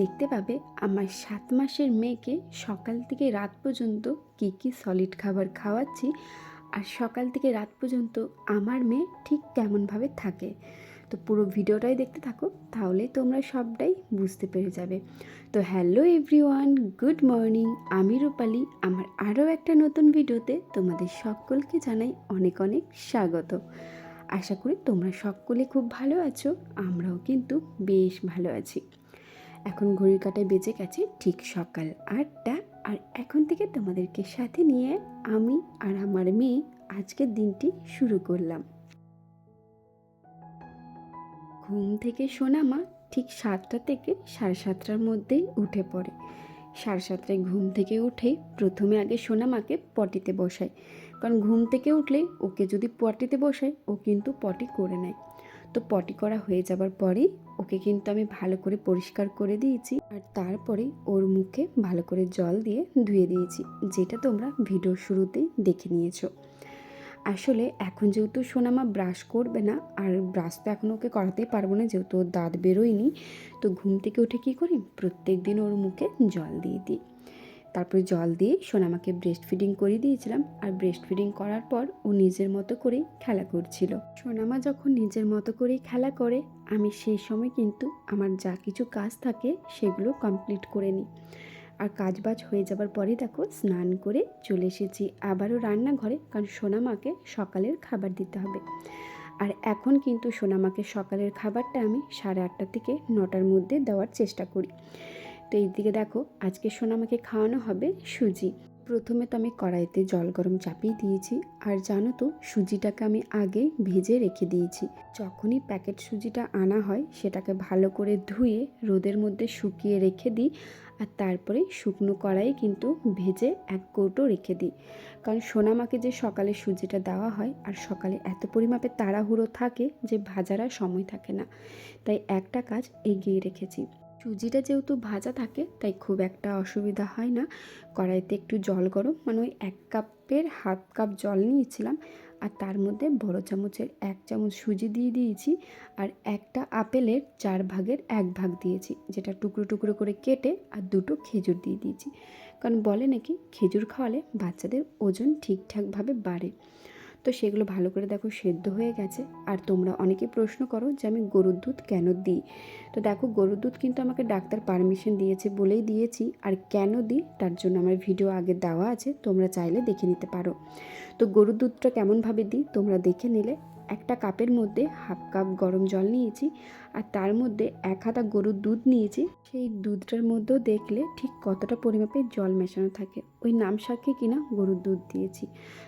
দেখতে পাবে আমার সাত মাসের মেয়েকে সকাল থেকে রাত পর্যন্ত কী কী সলিড খাবার খাওয়াচ্ছি আর সকাল থেকে রাত পর্যন্ত আমার মেয়ে ঠিক কেমনভাবে থাকে। তো পুরো ভিডিওটাই দেখতে থাকো, তাহলে তোমরা সবটাই বুঝতে পেরে যাবে। তো হ্যালো এভরিওয়ান গুড মর্নিং আমি রূপালি। আমার আরও একটা নতুন ভিডিওতে তোমাদের সকলকে জানাই অনেক অনেক স্বাগত। আশা করি তোমরা সকলে খুব ভালো আছো, আমরাও কিন্তু বেশ ভালো আছি। এখন ঘড়ির কাটায় বেজে গেছে ঠিক সকাল আটটা, আর এখন থেকে তোমাদেরকে সাথে নিয়ে আমি আর আমার মেয়ে আজকের দিনটি শুরু করলাম। ঘুম থেকে শোনা মা ঠিক সাতটা থেকে সাড়ে সাতটার মধ্যেই উঠে পড়ে। সাড়ে সাতটায় ঘুম থেকে উঠেই প্রথমে আগে সোনা মাকে পটিতে বসায় কারণ ঘুম থেকে উঠলে ওকে যদি পটিতে বসাই, ও কিন্তু পটি করে নেয়। তো পটি করা হয়ে যাবার পরেই ওকে কিন্তু আমি ভালো করে পরিষ্কার করে দিয়েছি আর তারপরে ওর মুখে ভালো করে জল দিয়ে ধুয়ে দিয়েছি, যেটা তোমরা ভিডিওর শুরুতেই দেখে নিয়েছো। আসলে এখন যেহেতু সোনামা ব্রাশ করবে না, আর ব্রাশ তো এখন ওকে করাতেই পারব না, যেহেতু ওর দাঁত বেরোয়নি, তো ঘুম থেকে উঠে কী করি? প্রত্যেক দিন ওর মুখে জল দিয়ে দিই। তারপরে জল দিয়ে সোনামাকে ব্রেস্ট ফিডিং করিয়ে দিয়েছিলাম। আর ব্রেস্ট ফিডিং করার পর ও নিজের মতো করেই খেলা করছিল। সোনামা যখন নিজের মতো করেই খেলা করে, আমি সেই সময় কিন্তু আমার যা কিছু কাজ থাকে সেগুলো কমপ্লিট করে নিই। আর কাজ বাজ হয়ে যাবার পরেই দেখো, স্নান করে চলে এসেছি আবারও রান্নাঘরে, কারণ সোনামাকে সকালের খাবার দিতে হবে। আর এখন কিন্তু সোনামাকে সকালের খাবারটা আমি সাড়ে আটটা থেকে নটার মধ্যে দেওয়ার চেষ্টা করি। তো এই দিকে দেখো, আজকে সোনামাকে খাওয়ানো হবে সুজি। প্রথমে তো আমি কড়াইতে জল গরম চাপিয়ে দিয়েছি, আর জানো তো, সুজিটাকে আমি আগে ভেজে রেখে দিয়েছি। যখনই প্যাকেট সুজিটা আনা হয়, সেটাকে ভালো করে ধুয়ে রোদের মধ্যে শুকিয়ে রেখে দিই, আর তারপরে শুকনো কড়াই কিন্তু ভেজে এক কৌটো রেখে দিই। কারণ সোনামাকে যে সকালে সুজিটা দেওয়া হয়, আর সকালে এত পরিমাপে তাড়াহুড়ো থাকে যে ভাজার সময় থাকে না। তাই একটা কাজ এগিয়ে রেখেছি। সুজিটা যেহেতু ভাজা থাকে, তাই খুব একটা অসুবিধা হয় না। কড়াইতে একটু জল গরম মানে ওই এক কাপের হাফ কাপ জল নিয়েছিলাম, আর তার মধ্যে বড় চামচের এক চামচ সুজি দিয়ে দিয়েছি, আর একটা আপেলের চার ভাগের এক ভাগ দিয়েছি, যেটা টুকরো টুকরো করে কেটে আর দুটো খেজুর দিয়ে দিয়েছি। কারণ বলে নাকি, খেজুর খাওয়ালে বাচ্চাদের ওজন ঠিকঠাকভাবে বাড়ে। তো সেগুলো ভালো করে দেখো সেদ্ধ হয়ে গেছে। আর তোমরা অনেকে প্রশ্ন করো যে আমি গরুর দুধ কেন দিই? তো দেখো গরুর দুধ কিন্তু আমাকে ডাক্তার পারমিশন দিয়েছে বলেই দিয়েছি। আর কেন দিই? তার জন্য আমার ভিডিও আগে দেওয়া আছে, তোমরা চাইলে দেখে নিতে পারো। তো গরুর দুধটা কেমনভাবে দিই? তোমরা দেখে নিলে। একটা কাপের মধ্যে হাফ কাপ গরম জল নিয়েছি আর তার মধ্যে এক হাতা গরুর দুধ নিয়েছি। সেই দুধটার মধ্যেও দেখলে ঠিক কতটা পরিমাপে জল মেশানো থাকে। ওই নাম সাক্ষী কিনা গরুর দুধ দিয়েছি।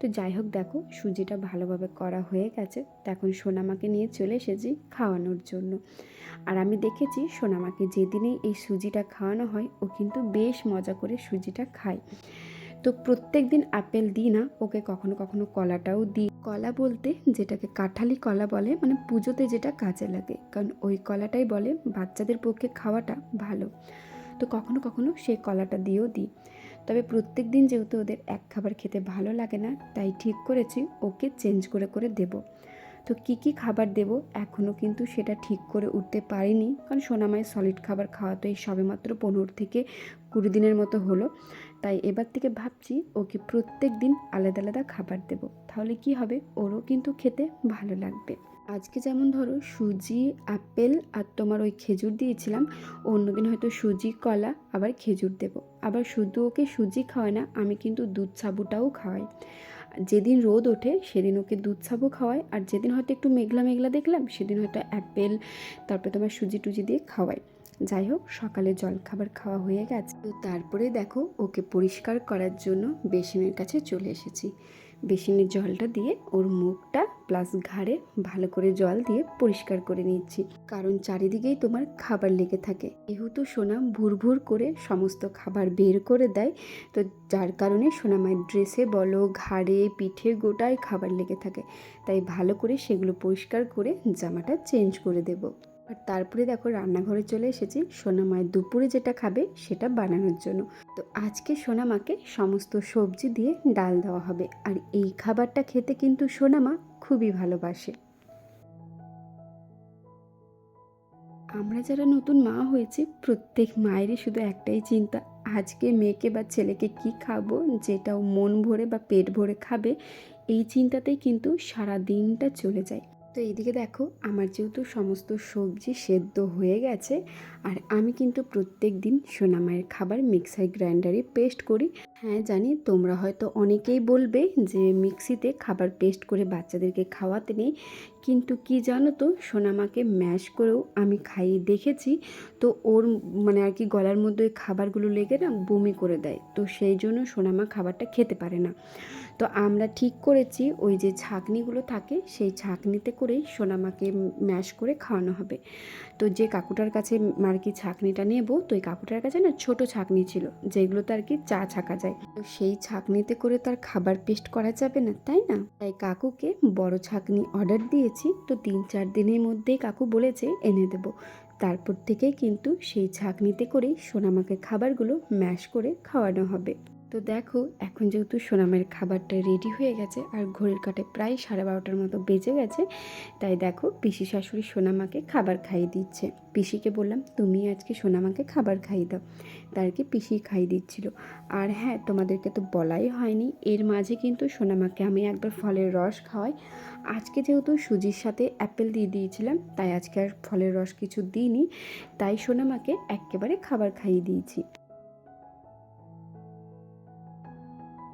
তো যাই হোক দেখো, সুজিটা ভালোভাবে করা হয়ে গেছে। তো এখন সোনামাকে নিয়ে চলে এসেছি খাওয়ানোর জন্য। আর আমি দেখেছি সোনামাকে যেদিনেই এই সুজিটা খাওয়ানো হয়, ও কিন্তু বেশ মজা করে সুজিটা খায়। তো প্রত্যেক দিন আপেল দিই না, ওকে কখনো কখনো কলাটাও দিই। কলা বলতে যেটাকে কাঁঠালি কলা বলে মানে পুজোতে যেটা কাজে লাগে। কারণ ওই কলাটাই বলে বাচ্চাদের পক্ষে খাওয়াটা ভালো। তো কখনো কখনো সেই কলাটা দিয়েও দিই। তবে প্রত্যেক দিন যেহেতু ওদের এক খাবার খেতে ভালো লাগে না, তাই ঠিক করেছি, ওকে চেঞ্জ করে করে দেব। তো কি কি খাবার দেব? এখনও কিন্তু সেটা ঠিক করে উঠতে পারিনি। কারণ সোনামায় সলিড খাবার খাওয়া তো এই সবেমাত্র পনেরো থেকে কুড়ি দিনের মতো হলো। তাই এবার থেকে ভাবছি ওকে প্রত্যেক দিন আলাদা আলাদা খাবার দেব। তাহলে কি হবে? ওরও কিন্তু খেতে ভালো লাগবে। আজকে যেমন ধরো সুজি, আপেল আর তোমার ওই খেজুর দিয়েছিলাম, অন্যদিন হয়তো সুজি, কলা, আবার খেজুর দেব। আবার শুধু ওকে সুজি খাওয়ায় না, আমি কিন্তু দুধ সাবুটাও খাওয়াই। যেদিন রোদ ওঠে, সেদিন ওকে দুধ সাবু খাওয়াই, আর যেদিন হয়তো একটু মেঘলা মেঘলা দেখলাম, সেদিন হয়তো অ্যাপেল তারপরে তোমার সুজি টুজি দিয়ে খাওয়াই। যাই হোক, সকালে জল খাবার খাওয়া হয়ে গেছে। তো তারপরে দেখো, ওকে পরিষ্কার করার জন্য বেসিনের কাছে চলে এসেছি। বেসিনের জলটা দিয়ে ওর মুখটা প্লাস ঘাড়ে ভালো করে জল দিয়ে পরিষ্কার করে নিচ্ছি। কারণ চারিদিকেই তোমার খাবার লেগে থাকে। যেহেতু সোনা ভুর ভুর করে সমস্ত খাবার বের করে দেয়, তো যার কারণে সোনামায়ের ড্রেসে বলো, ঘাড়ে, পিঠে গোটায় খাবার লেগে থাকে। তাই ভালো করে সেগুলো পরিষ্কার করে জামাটা চেঞ্জ করে দেবো। আর তারপরে দেখো রান্নাঘরে চলে এসেছি। সোনামায়ের দুপুরে যেটা খাবে সেটা বানানোর জন্য। তো আজকে সোনামাকে সমস্ত সবজি দিয়ে ডাল দেওয়া হবে। আর এই খাবারটা খেতে কিন্তু সোনামা খুবই ভালোবাসে। আমরা যারা নতুন মা হয়েছি, প্রত্যেক মায়েরই শুধু একটাই চিন্তা, আজকে মেয়েকে বা ছেলেকে কি খাব যেটাও মন ভরে বা পেট ভরে খাবে, এই চিন্তাতেই কিন্তু সারা দিনটা চলে যায়। তো এইদিকে দেখো, আমার যেহেতু সমস্ত সবজি সেদ্ধ হয়ে গেছে, আর আমি কিন্তু প্রত্যেক দিন সোনামায়ের খাবার মিক্সার গ্রাইন্ডারে পেস্ট করি। হ্যাঁ জানি তোমরা হয়তো অনেকেই বলবে যে মিক্সিতে খাবার পেস্ট করে বাচ্চাদেরকে খাওয়াতে নেই, কিন্তু কি জানো তো সোনামাকে ম্যাশ করেও আমি খাইয়ে দেখেছি, তো ওর মানে আর কি গলার মধ্যে খাবারগুলো লেগে না বমি করে দেয়, তো সেই জন্য সোনামা খাবারটা খেতে পারে না। তো আমরা ঠিক করেছি, ওই যে ছাঁকনিগুলো থাকে, সেই ছাঁকনিতে করেই সোনামাকে ম্যাশ করে খাওয়ানো হবে। তো যে কাকুটার কাছে আর কি ছাঁকনিটা নেব, তো ওই কাকুটার কাছে না ছোট ছাঁকনি ছিল, যেগুলোতে আর কি চা ছাকা যায়। তো সেই ছাঁকনিতে করে তার খাবার পেস্ট করা যাবে না, তাই না? তাই কাকুকে বড় ছাঁকনি অর্ডার দিয়েছি, তো তিন চার দিনের মধ্যেই কাকু বলেছে, এনে দেব। তারপর থেকে কিন্তু সেই ছাঁকনিতে করেই সোনামাকে খাবারগুলো ম্যাশ করে খাওয়ানো হবে। তো দেখো, এখন যেহেতু সোনামের খাবারটা রেডি হয়ে গেছে আর ঘড়ির কাটে প্রায় সাড়ে বারোটার মতো বেজে গেছে, তাই দেখো পিসি শাশুড়ি সোনামাকে খাবার খাইয়ে দিচ্ছে। পিসিকে বললাম, তুমি আজকে সোনামাকে খাবার খাইয়ে দাও। তার কি পিসি খাইয়ে দিচ্ছিল। আর হ্যাঁ তোমাদেরকে তো বলাই হয়নি, এর মাঝে কিন্তু সোনামাকে আমি একবার ফলের রস খাওয়াই। আজকে যেহেতু সুজির সাথে অ্যাপেল দিয়ে দিয়েছিলাম, তাই আজকে আর ফলের রস কিছু দিইনি, তাই সোনামাকে একেবারে খাবার খাইয়ে দিয়েছি।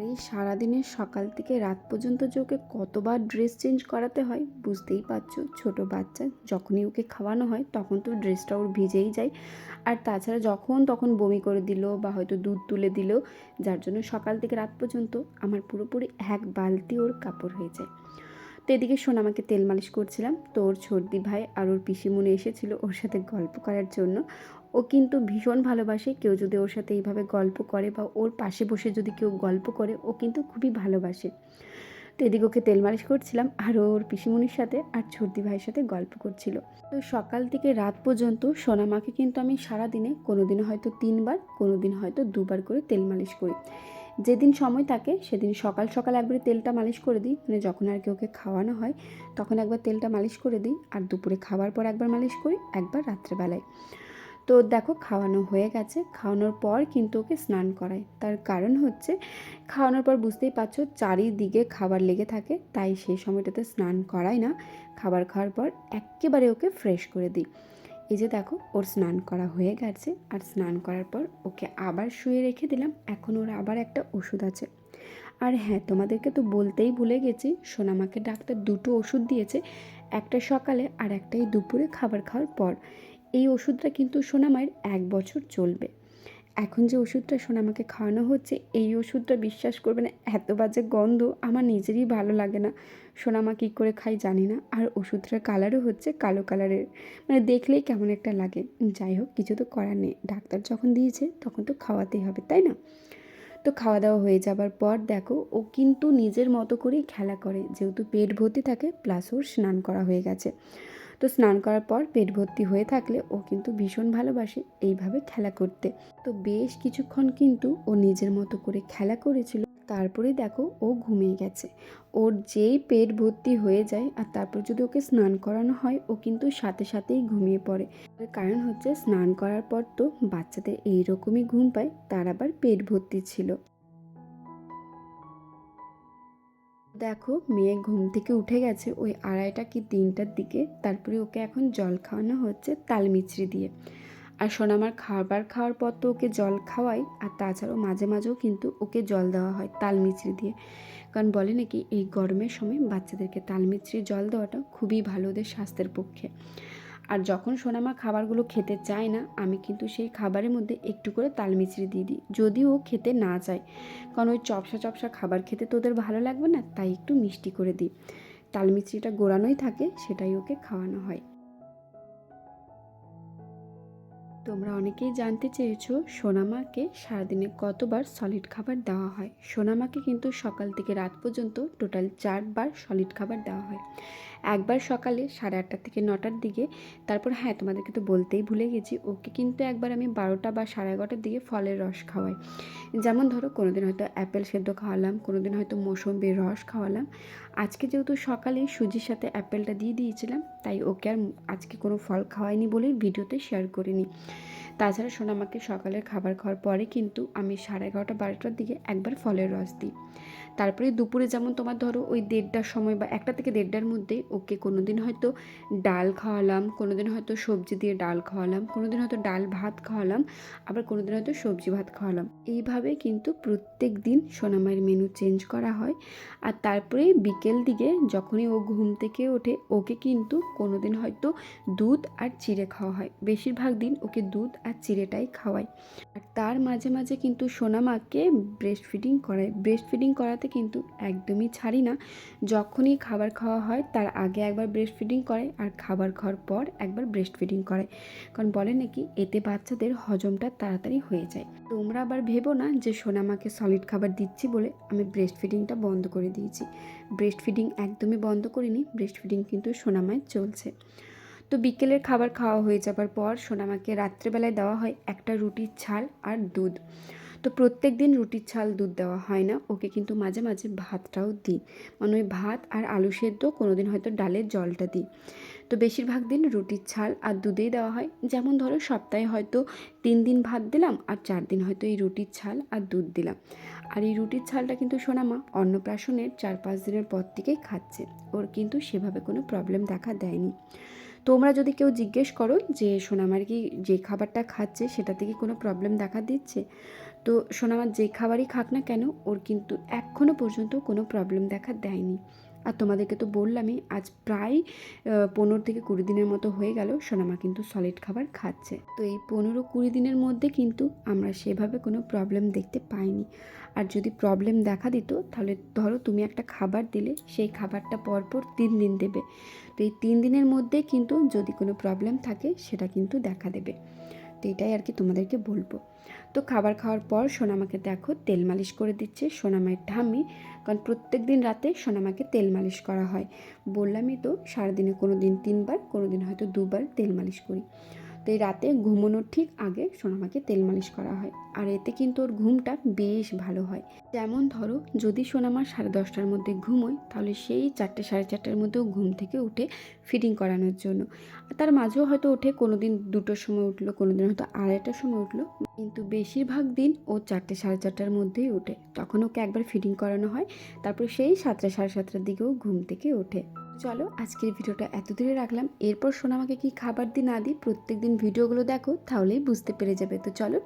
এই সারাদিনের সকাল থেকে রাত পর্যন্ত যে ওকে কতবার ড্রেস চেঞ্জ করাতে হয়, বুঝতেই পারছ। ছোট বাচ্চা, যখনই ওকে খাওয়ানো হয়, তখন তো ড্রেসটা ওর ভিজেই যায়। আর তাছাড়া যখন তখন বমি করে দিল বা হয়তো দুধ তুলে দিল, যার জন্য সকাল থেকে রাত পর্যন্ত আমার পুরোপুরি এক বালতি ওর কাপড় হয়ে যায়। তো এদিকে শোন, আমাকে তেল মালিশ করছিলাম। তো ওর সর্দি ভাই আর ওর পিসিমুনি এসেছিল ওর সাথে গল্প করার জন্য। ও কিন্তু ভীষণ ভালোবাসে, কেউ যদি ওর সাথে এইভাবে গল্প করে বা ওর পাশে বসে যদি কেউ গল্প করে, ও কিন্তু খুবই ভালোবাসে। তো এদিকে ওকে তেল মালিশ করছিলাম আর ওর পিসিমণির সাথে আর ছর্দি ভাইয়ের সাথে গল্প করছিল। তো সকাল থেকে রাত পর্যন্ত সোনামাকে কিন্তু আমি সারাদিনে কোনো দিন হয়তো তিনবার কোনো দিন হয়তো দুবার করে তেল মালিশ করি। যেদিন সময় থাকে, সেদিন সকাল সকাল একবারে তেলটা মালিশ করে দিই। মানে যখন আর কি ওকে খাওয়ানো হয়, তখন একবার তেলটা মালিশ করে দিই আর দুপুরে খাওয়ার পর একবার মালিশ করি, একবার রাত্রেবেলায়। তো দেখো, খাওয়ানো হয়ে গেছে। খাওয়ানোর পর কিন্তু ওকে স্নান করায় তার কারণ হচ্ছে, খাওয়ানোর পর বুঝতেই পারছ, চারিদিকে খাবার লেগে থাকে, তাই সেই সময়টাতে স্নান করাই না। খাবার খাওয়ার পর একেবারে ওকে ফ্রেশ করে দিই। এই যে দেখো, ওর স্নান করা হয়ে গেছে। আর স্নান করার পর ওকে আবার শুয়ে রেখে দিলাম। এখন ওর আবার একটা ওষুধ আছে। আর হ্যাঁ তোমাদেরকে তো বলতেই ভুলে গেছি, সোনামাকে ডাক্তার দুটো ওষুধ দিয়েছে, একটা সকালে আর একটাই দুপুরে খাবার খাওয়ার পর। এই ওষুধটা কিন্তু সোনামায়ের এক বছর চলবে। এখন যে ওষুধটা সোনামাকে খাওয়ানো হচ্ছে, এই ওষুধটা বিশ্বাস করবে না, এত বাজে গন্ধ, আমার নিজেরই ভালো লাগে না। সোনামা কী করে খাই জানি না, আর ওষুধটার কালারও হচ্ছে কালো কালারের মানে দেখলেই কেমন একটা লাগে। যাই হোক, কিছু তো করার নেই। ডাক্তার যখন দিয়েছে, তখন তো খাওয়াতেই হবে, তাই না? তো খাওয়া দাওয়া হয়ে যাবার পর দেখো, ও কিন্তু নিজের মতো করেই খেলা করে। যেহেতু পেট ভর্তি থাকে প্লাস ওর স্নান করা হয়ে গেছে। তো স্নান করার পর পেট ভর্তি হয়ে থাকলে ও কিন্তু ভীষণ ভালোবাসে এইভাবে খেলা করতে। তো বেশ কিছুক্ষণ কিন্তু ও নিজের মতো করে খেলা করেছিল। তারপরে দেখো ও ঘুমিয়ে গেছে। ওর যেই পেট ভর্তি হয়ে যায় আর তারপর যদি ওকে স্নান করানো হয়, ও কিন্তু সাথে সাথেই ঘুমিয়ে পড়ে। কারণ হচ্ছে স্নান করার পর তো বাচ্চাদের এইরকমই ঘুম পায়, তার আবার পেট ভর্তি ছিল। দেখো, মেয়ে ঘুম থেকে উঠে গেছে, ওই আড়াইটা কি তিনটার দিকে। তারপরে ওকে এখন জল খাওয়ানো হচ্ছে তাল মিছরি দিয়ে। আর আমার খাবার খাওয়ার পর তো ওকে জল খাওয়াই, আর তাছাড়াও মাঝে মাঝেও কিন্তু ওকে জল দেওয়া হয় তাল মিছরি দিয়ে। কারণ বলে নাকি এই গরমের সময় বাচ্চাদেরকে তাল মিছরি জল দেওয়াটা খুবই ভালো ওদের স্বাস্থ্যের পক্ষে। আর যখন সোনামা খাবারগুলো খেতে চায় না, আমি কিন্তু সেই খাবারের মধ্যে একটু করে তাল মিছরি দিয়ে দিই যদি ও খেতে না চায়। কারণ ওই চপসা চপসা খাবার খেতে তোদের ভালো লাগবে না, তাই একটু মিষ্টি করে দিই। তাল মিছরিটা গোড়ানোই থাকে, সেটাই ওকে খাওয়ানো হয়। তোমরা অনেকেই জানতে চেয়েছো সোনামাকে সারাদিনে কতবার সলিড খাবার দেওয়া হয়। সোনামাকে কিন্তু সকাল থেকে রাত পর্যন্ত টোটাল চারবার সলিড খাবার দেওয়া হয়। একবার সকালে সাড়ে আটটা থেকে নটার দিকে, তারপর হ্যাঁ তোমাদেরকে তো বলতেই ভুলে গেছি, ওকে কিন্তু একবার আমি বারোটা বা সাড়ে এগারোটার দিকে ফলের রস খাওয়াই। যেমন ধরো কোনো দিন হয়তো অ্যাপেল সেদ্ধ খাওয়ালাম কোনো দিন হয়তো মৌসম্বির রস খাওয়ালাম। আজকে যেহেতু সকালে সুজির সাথে অ্যাপেলটা দিয়ে দিয়েছিলাম, তাই ওকে আর আজকে কোনো ফল খাওয়াইনি বলেই ভিডিওতে শেয়ার করিনি। তাছাড়া সোনামাকে সকালের খাবার খাওয়ার পরে কিন্তু আমি সাড়ে এগারোটা, বারোটার দিকে একবার ফলের রস দিই। তারপরে দুপুরে যেমন তোমার ধরো ওই দেড়টার সময় বা একটা থেকে দেড়টার মধ্যে ওকে কোনো দিন হয়তো ডাল খাওয়ালাম কোনো দিন হয়তো সবজি দিয়ে ডাল খাওয়ালাম কোনো দিন হয়তো ডাল ভাত খাওয়ালাম, আবার কোনো দিন হয়তো সবজি ভাত খাওয়ালাম। এইভাবে কিন্তু প্রত্যেক দিন সোনামায়ের মেনু চেঞ্জ করা হয়। আর তারপরে বিকেল দিকে যখনই ও ঘুম থেকে ওঠে, ওকে কিন্তু কোনো দিন হয়তো দুধ আর চিড়ে খাওয়া হয়। বেশিরভাগ দিন ওকে দুধ আর চিড়েটাই খাওয়াই। আর তার মাঝে মাঝে কিন্তু সোনামাকে ব্রেস্ট ফিডিং করায় ব্রেস্ট ফিডিং করাতে কিন্তু একদমই ছাড়ি না। যখনই খাবার খাওয়া হয়, তার আগে একবার ব্রেস্ট ফিডিং করে আর খাবার খাওয়ার পর একবার ব্রেস্ট ফিডিং করে। কারণ বলে নাকি, এতে বাচ্চাদের হজমটা তাড়াতাড়ি হয়ে যায়। তোমরা আবার ভেবো না যে সোনামাকে সলিড খাবার দিচ্ছি বলে আমি ব্রেস্ট ফিডিংটা বন্ধ করে দিয়েছি। ব্রেস্ট ফিডিং একদমই বন্ধ করিনি ব্রেস্ট ফিডিং কিন্তু সোনামায় চলছে। তো বিকেলের খাবার খাওয়া হয়ে যাবার পর সোনামাকে রাত্রেবেলায় দেওয়া হয় একটা রুটির ছাল আর দুধ। তো প্রত্যেক দিন রুটির ছাল দুধ দেওয়া হয় না। ওকে কিন্তু মাঝে মাঝে ভাতটাও দিই। মানে ওই ভাত আর আলু সেদ্ধ কোনো দিন হয়তো ডালের জলটা দিই। তো বেশিরভাগ দিন রুটির ছাল আর দুধেই দেওয়া হয়। যেমন ধরো সপ্তাহে হয়তো তিন দিন ভাত দিলাম আর চার দিন হয়তো এই রুটির ছাল আর দুধ দিলাম। আর এই রুটির ছালটা কিন্তু সোনামা অন্নপ্রাশনের চার পাঁচ দিনের পর থেকেই খাচ্ছে। ওর কিন্তু সেভাবে কোনো প্রবলেম দেখা দেয়নি। তোমরা যদি কেউ জিজ্ঞেস করো যে সোনামার কি যে খাবারটা খাচ্ছে সেটা থেকে কোনো প্রবলেম দেখা দিচ্ছে? তো সোনামার যে খাবারই খাক না কেন, ওর কিন্তু এখনও পর্যন্ত কোনো প্রবলেম দেখা দেয়নি। আর তোমাদেরকে তো বললামই, আজ প্রায় পনেরো থেকে কুড়ি দিনের মতো হয়ে গেল সোনামা কিন্তু সলিড খাবার খাচ্ছে। তো এই পনেরো কুড়ি দিনের মধ্যে কিন্তু আমরা সেভাবে কোনো প্রবলেম দেখতে পাইনি। আর যদি প্রবলেম দেখা দিত, তাহলে ধরো তুমি একটা খাবার দিলে, সেই খাবারটা পরপর তিন দিন দেবে। তো এই তিন দিনের মধ্যে কিন্তু যদি কোনো প্রবলেম থাকে, সেটা কিন্তু দেখা দেবে। তো এটাই আর কি তোমাদেরকে বলব। তো খাবার খাওয়ার পর সোনামাকে দেখো তেল মালিশ করে দিচ্ছে, সোনামায়ের ঠাম্মি, কারণ প্রত্যেক দিন রাতে সোনামাকে তেল মালিশ করা হয়। বললামই তো সারাদিনে কোনো দিন তিনবার কোনো দিন হয়তো দুবার তেল মালিশ করি। তো এই রাতে ঘুমানোর ঠিক আগে সোনামাকে তেল মালিশ করা হয়। আর এতে কিন্তু ওর ঘুমটা বেশ ভালো হয়। যেমন ধরো, যদি সোনামা সাড়ে দশটার মধ্যে ঘুমোয়, তাহলে সেই চারটে সাড়ে চারটার মধ্যেও ঘুম থেকে উঠে ফিটিং করানোর জন্য। তার মাঝেও হয়তো ওঠে কোনো দিন দুটোর সময় উঠল কোনো দিন হয়তো আড়াইটার সময় উঠল। কিন্তু বেশিরভাগ দিন ও চারটে সাড়ে চারটার মধ্যেই ওঠে। তখন ওকে একবার ফিটিং করানো হয়, তারপর সেই সাতটা সাড়ে সাতটার দিকেও ঘুম থেকে ওঠে। চলো আজকের ভিডিওটা এত দূরে রাখলাম। এরপর সোনামাকে কি খাবার দিই না দিই প্রত্যেকদিন ভিডিওগুলো দেখো, তাহলেই বুঝতে পেরে যাবে। তো চলো